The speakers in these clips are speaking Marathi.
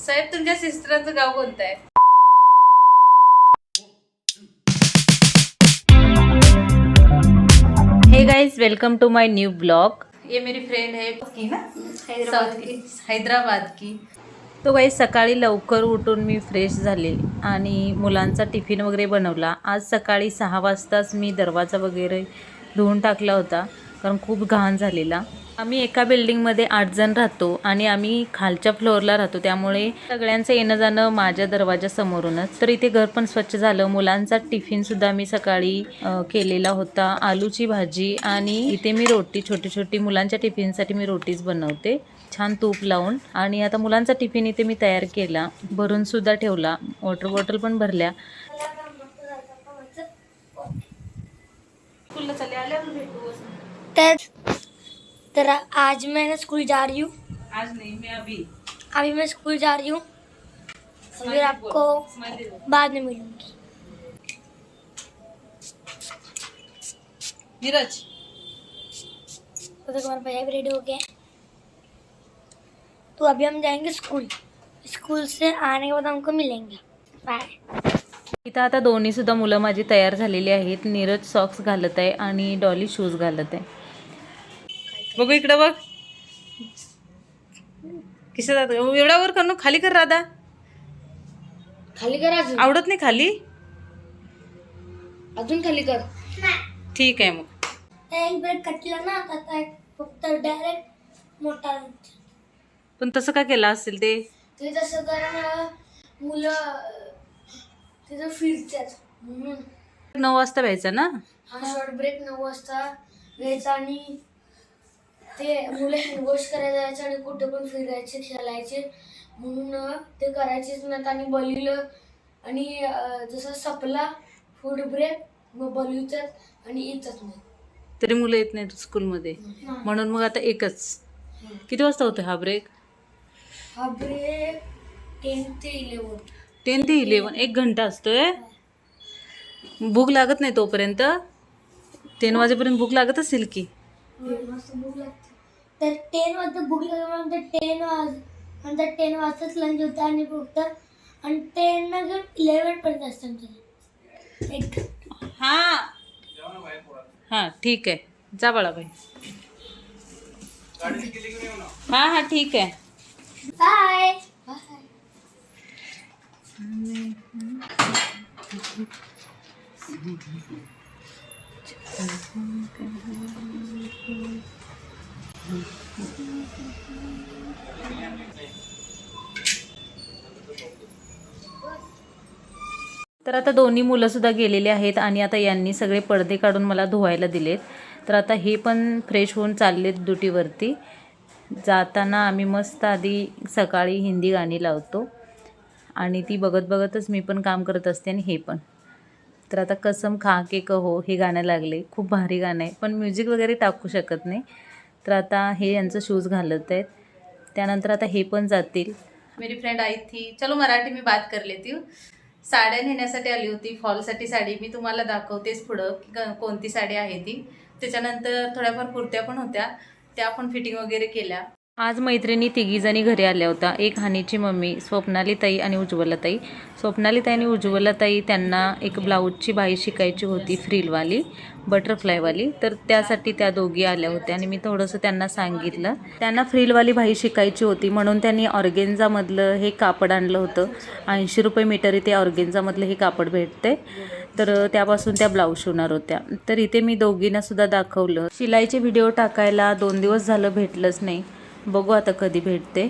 साहेब तुमच्या सिस्टरचं गाव कोणतं आहे? हे guys welcome to my new blog ये मेरी फ्रेंड है। की ना? हैदराबाद की. हैदराबाद की. तो गाईज सकाळी लवकर उठून मी फ्रेश झाले आणि मुलांचा टिफिन वगैरे बनवला. आज सकाळी सहा वाजताच मी दरवाजा वगैरे धुवून टाकला होता कारण खूप घाण झालेला. आम्ही एका बिल्डिंगमध्ये आठ जण राहतो आणि आम्ही खालच्या फ्लोअरला राहतो. त्यामुळे सगळ्यांचं येणं जाणं माझ्या दरवाजासमोरूनच तर इथे घर पण स्वच्छ झालं. मुलांचा टिफिनसुद्धा मी सकाळी केलेला होता. आलूची भाजी आणि इथे मी रोटी छोटी छोटी मुलांच्या टिफिनसाठी मी रोटीच बनवते. छान तूप लावून. आणि आता मुलांचा टिफिन इथे मी तयार केला. भरून सुद्धा ठेवला. वॉटर बॉटल पण भरल्या. स्कूलला भेटू तर तर आज मैं ना स्कूल जा रही हूँ। आज नहीं मैं अभी। अभी मैं स्कूल जा रही हूँ। फिर आपको बाद में मिलूंगी। नीरज। तो हमारा भैया भी रेडी हो गया है। तो अभी हम जाएंगे स्कूल। स्कूल से आने के बाद हमको मिलेंगे। बाय इथं आता दोन्ही सुद्धा मुलं माझी तयार झालेली आहेत. नीरज सॉक्स घालत आहे आणि डॉली शूज घालत आहे. बघू इकडं बघ. किसे जात एवढा वर करू खाली कर राधा. खाली कर अजून. आवडत नाही खाली? अजून खाली कर. ठीक आहे मग. एक ब्रेक कटला ना आता फक्त डायरेक्ट मोठा पण तसं का केलं असेल ते? ते तसं कारण मुलं तिथं फिरतात म्हणून. नऊ वाजता व्हायचा ना? हा शॉर्ट ब्रेक नऊ वाजता घ्यायचा आणि ते मुलं हँडवॉश करायला जायचं आणि कुठे पण फिरायचे खेळायचे. म्हणून ते करायचेच नाहीत. आणि बलीलं आणि जसा सपला फूड ब्रेक मग बलवितात आणि येतात नाही तरी मुलं येत नाहीत स्कूलमध्ये. म्हणून मग आता एकच. किती वाजता होतो हा ब्रेक हा ब्रेक टेन ते इलेवन टेन ते इलेवन एक घंटा असतोय? भूक लागत नाही तोपर्यंत? टेन वाजेपर्यंत भूक लागत असेल की? भूक लागते. तर टेन वाजता भूक लागल्यानंतर टेन वाज नंतर टेन वाजताच लंच होतं आणि फक्त आणि टेन नंतर इलेवन पर्यंत असतं आमचं एक. हा. हा ठीक आहे. जा बाळाबाई. हा हा ठीक आहे. बाय बाय तर आता दोन्ही मुलंसुद्धा गेलेली आहेत आणि आता यांनी सगळे पडदे काढून मला धुवायला दिलेत. तर आता हे पण फ्रेश होऊन चाललेत ड्युटीवरती. जाताना आम्ही मस्त आधी सकाळी हिंदी गाणी लावतो. आणि ती बघत बघतच मी पण काम करत असते आणि हे पण. तर आता कसम खा के कहो हे गाणं लागले. खूप भारी गाणं आहे. पण म्युझिक वगैरे टाकू शकत नाही. तर आता हे यांचं शूज घालत आहेत. त्यानंतर आता हे पण जातील. मेरी फ्रेंड आई थी. चलो मराठी मी बात कर लेती हूँ. साड्या नेण्यासाठी आली होती. फॉलसाठी साडी. मी तुम्हाला दाखवतेच पुढं की क- कोणती साडी आहे ती. त्याच्यानंतर थोड्याफार कुर्त्या पण होत्या. त्या पण फिटिंग वगैरे केल्या. आज मैत्रिणी तिघीजणी घरी आल्या होत्या. एक हानीची मम्मी स्वप्नालीताई आणि उज्ज्वलाताई. स्वप्नालीताई आणि उज्ज्वलाताई त्यांना एक ब्लाऊजची बाई शिकायची होती फ्रीलवाली बटरफ्लायवाली. तर त्यासाठी त्या दोघी आल्या होत्या आणि मी थोडंसं त्यांना सांगितलं. त्यांना फ्रीलवाली बाई शिकायची होती म्हणून त्यांनी ऑर्गेन्झामधलं हे कापड आणलं होतं. ऐंशी रुपये मीटर इथे ऑर्गेन्झामधलं हे कापड भेटते तर त्यापासून त्या ब्लाऊज शिवणार होत्या. तर इथे मी दोघींना सुद्धा दाखवलं. शिलाईचे व्हिडिओ टाकायला दोन दिवस झालं भेटलंच नाही. बघू आता कधी भेटते.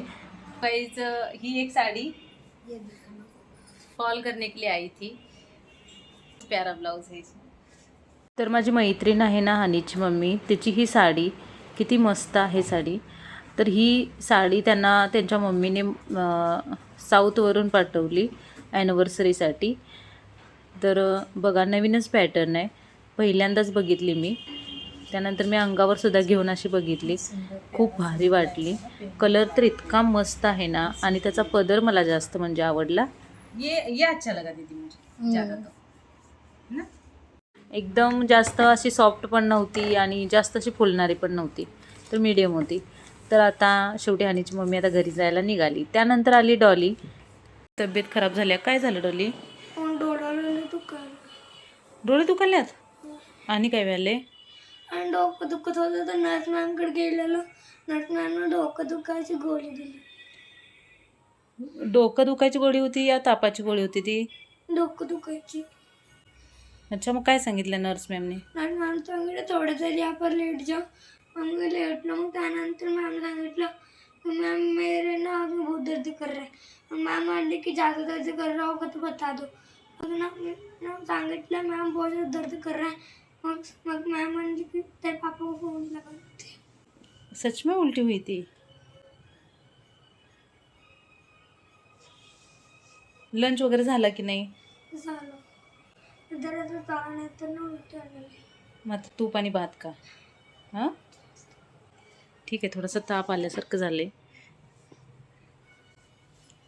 गाइस ही एक साड़ी. फॉल करने के लिए आई थी. प्यारा ब्लाउज है तर माझी मैत्रीण आहे ना हानीची मम्मी त्याची ही साडी किती मस्त आहे साडी. तर ही साडी त्यांना त्यांच्या मम्मीने साऊथवरून पाठवली ॲनिव्हर्सरीसाठी तर बघा नवीनच पॅटर्न आहे. पहिल्यांदाच बघितली मी. त्यानंतर मी अंगावर सुद्धा घेऊन अशी बघितली. खूप भारी वाटली. कलर तर इतका मस्त आहे ना आणि त्याचा पदर मला जास्त म्हणजे आवडला. ये ये अच्छा लगा दीदी मुझे. ज्यादा तो. ना? एकदम जास्त अशी सॉफ्ट पण नव्हती आणि जास्त अशी फुलणारी पण नव्हती. तर मीडियम होती. तर आता शेवटी हानीची मम्मी आता घरी जायला निघाली. त्यानंतर आली डॉली. तब्येत खराब झाल्या काय झालं डॉली? डोळ्याला दुकान डोळे दुखाल्यात आणि काय व्हायले आणि डोकं दुखत होतं तर नर्स मॅमकडे गेलेलो. नर्स मॅमनं डोकं दुखायची गोळी दिली. डोकं दुखायची गोळी होती या तापाची गोळी होती ती? डोकं दुखायची. अच्छा मग काय सांगितलं नर्स मॅमने? नर्स मॅम सांगितलं थोडं तरी आपण लेट जाऊ मग मी लेट ना मग त्यानंतर मॅम सांगितलं मैम मेरे ना अभी बहुत दर्द कर रहा है. मैम म्हणले की ज़्यादा दर्द कर रहा होगा तो बता दो. मग ना मी सांगितलं मॅम बहुत दर्द कर रहा है. मग मग मॅम म्हणली की तेरे पापा को फोन लगा सच में उलटी हुई थी? लंच वगैरे झाला की नाही? झालं. जरा नाही तर ना उलटी मग आता तूप आणि भात का हां? ठीक आहे थोडंसं ताप आल्यासारखं झाले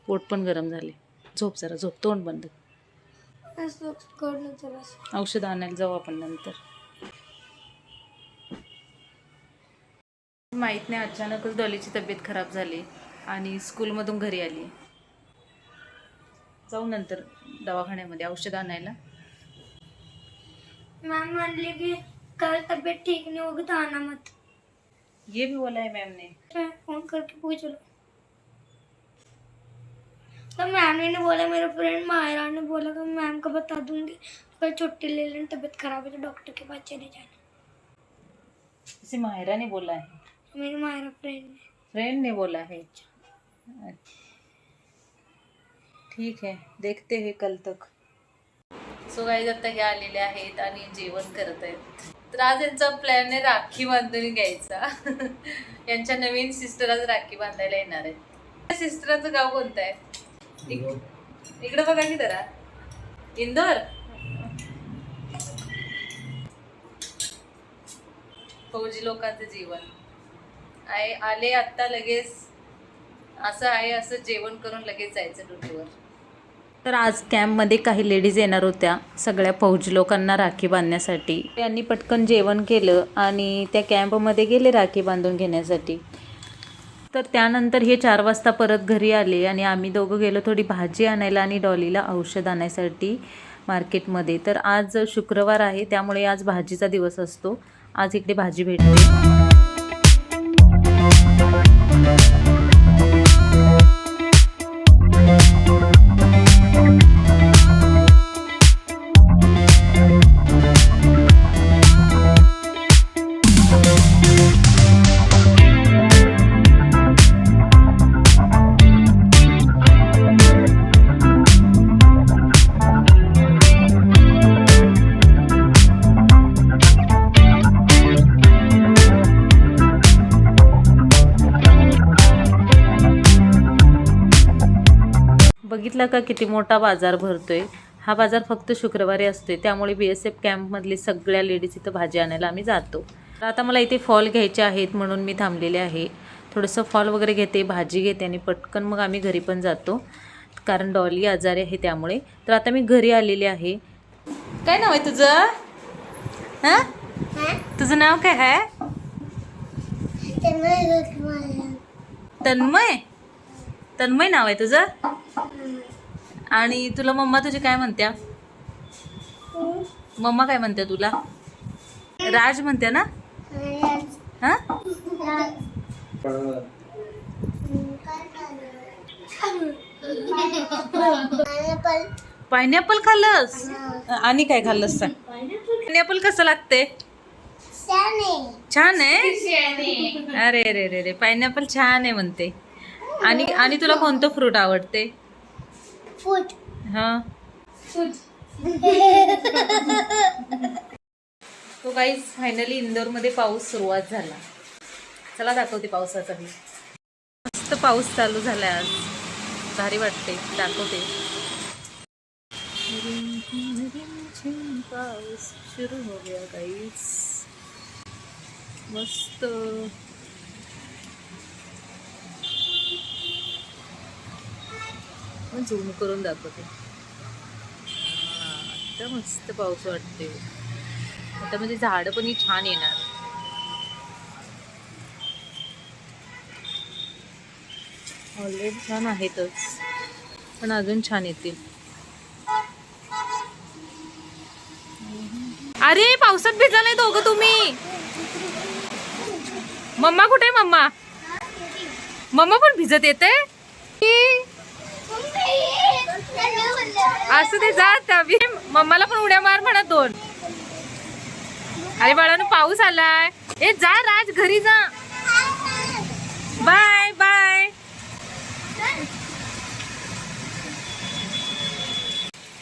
पोट पण गरम झाले झोप जरा झोप तोंड बंद जरा औषध आणायला जाऊ आपण नंतर. माहीत नाही अचानकच डॉलीची तब्येत खराब झाली आणि स्कूलमधून घरी आली. जाऊ नंतर दवाखान्यामध्ये औषध आणायला. मैम म्हणले की कल तबीयत ठीक नहीं होगी तो आना मत ये भी बोला है मैम ने मैं फोन करके पूछ लो तो मैम ने बोला मेरे फ्रेंड मायरा ने बोला कि मैम को बता दूंगी। कल छुट्टी ले लेना तबीयत खराब है तो डॉक्टर के पास चले जाना। इसे मायरा ने बोला है? मेरी मायरा फ्रेंड ने। फ्रेंड ने बोला है? ठीक है देखते हैं कल तक। सो काही आता हे आलेले आहेत आणि जेवण करत आहेत. तर आज यांचा प्लॅन आहे राखी बांधून घ्यायचा. यांच्या नवीन सिस्टर आज राखी बांधायला येणार आहेत. सिस्टरांचं गाव कोणतं आहे? इकडे बघा की जरा. इंदोर? फौजी लोकांचं जीवन. आहे आले आत्ता लगेच असं आहे असं जेवण करून लगेच जायचं ड्युटीवर. तर आज कॅम्पमध्ये काही लेडीज येणार होत्या सगळ्या फौजी लोकांना राखी बांधण्यासाठी. त्यांनी पटकन जेवण केलं आणि त्या कॅम्पमध्ये गेले राखी बांधून घेण्यासाठी. तर त्यानंतर हे चार वाजता परत घरी आले आणि आम्ही दोघं गेलो थोडी भाजी आणायला आणि डॉलीला औषध आणायसाठी मार्केटमध्ये. तर आज शुक्रवार आहे त्यामुळे आज भाजीचा दिवस असतो. आज इकडे भाजी भेटते. बघितला का किती मोठा बाजार भरतोय? हा बाजार फक्त शुक्रवारी असतोय. त्यामुळे बी एस एफ कॅम्पमधली सगळ्या लेडीज इथं भाजी आणायला आम्ही जातो. तर आता मला इथे फॉल घ्यायचे आहेत म्हणून मी थांबलेले आहे. थोडंसं फॉल वगैरे घेते भाजी घेते आणि पटकन मग आम्ही घरी पण जातो. कारण डॉली आजारी आहे त्यामुळे. तर आता मी घरी आलेले आहे. काय नाव आहे तुझं? हां? तुझं नाव काय आहे? तन्मय? तन्मय नाव आहे तुझं? आणि तुला मम्मा तुझी काय म्हणत्या? मम्मा काय म्हणते तुला? राज म्हणते ना? हा? पायनॅपल खाल्लंस? आणि काय खाल्लंस सांग. पायनॅपल कसं लागते छान आहे. अरे रे रे रे पायनॅपल छान आहे म्हणते. आणि आणि तुला कोणतं फ्रूट आवडते? फूट हा. तो काही फायनली इंदोरमध्ये पाऊस सुरुवात झाला. चला दाखवते पावसाचा व्ह्यू मस्त पाऊस चालू झाला आज. भारी वाटते दाखवते. पाऊस सुरू हो गया गाईस मस्त. झूम करून दाखवते. आता मस्त पाऊस वाटते आता म्हणजे झाडं पण छान येणार. ऑलरेडी छान आहेतच पण अजून छान येतील. अरे पावसात भिजालाय दोघं तुम्ही. मम्मा कुठे आहे मम्मा? मम्मा पण भिजत येते? असं ते जात मम्माला पण उड्या मार म्हणा दोन. अरे बाळानं पाऊस आलाय. ए जा राज घरी जा. Bye bye.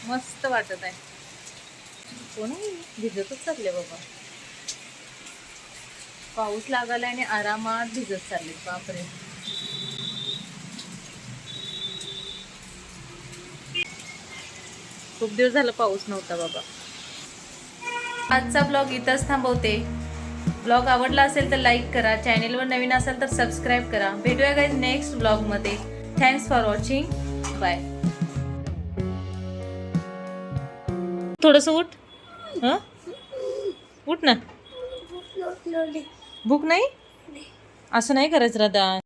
मस्त वाटत आहे. कोण भिजतच चालले बाबा. पाऊस लागला आणि आरामात भिजत चालले. बापरे. खूप दिवस झालं पाऊस नव्हता बाबा. आजचा ब्लॉग इथंच थांबवते. ब्लॉग आवडला असेल तर लाईक करा. चॅनेलवर नवीन असाल तर सबस्क्राईब करा. भेटूया काही नेक्स्ट ब्लॉगमध्ये थँक्स फॉर वॉचिंग बाय थोडस उठ. हं? उठ ना. भूक नाही. असं नाही करायचं राधा.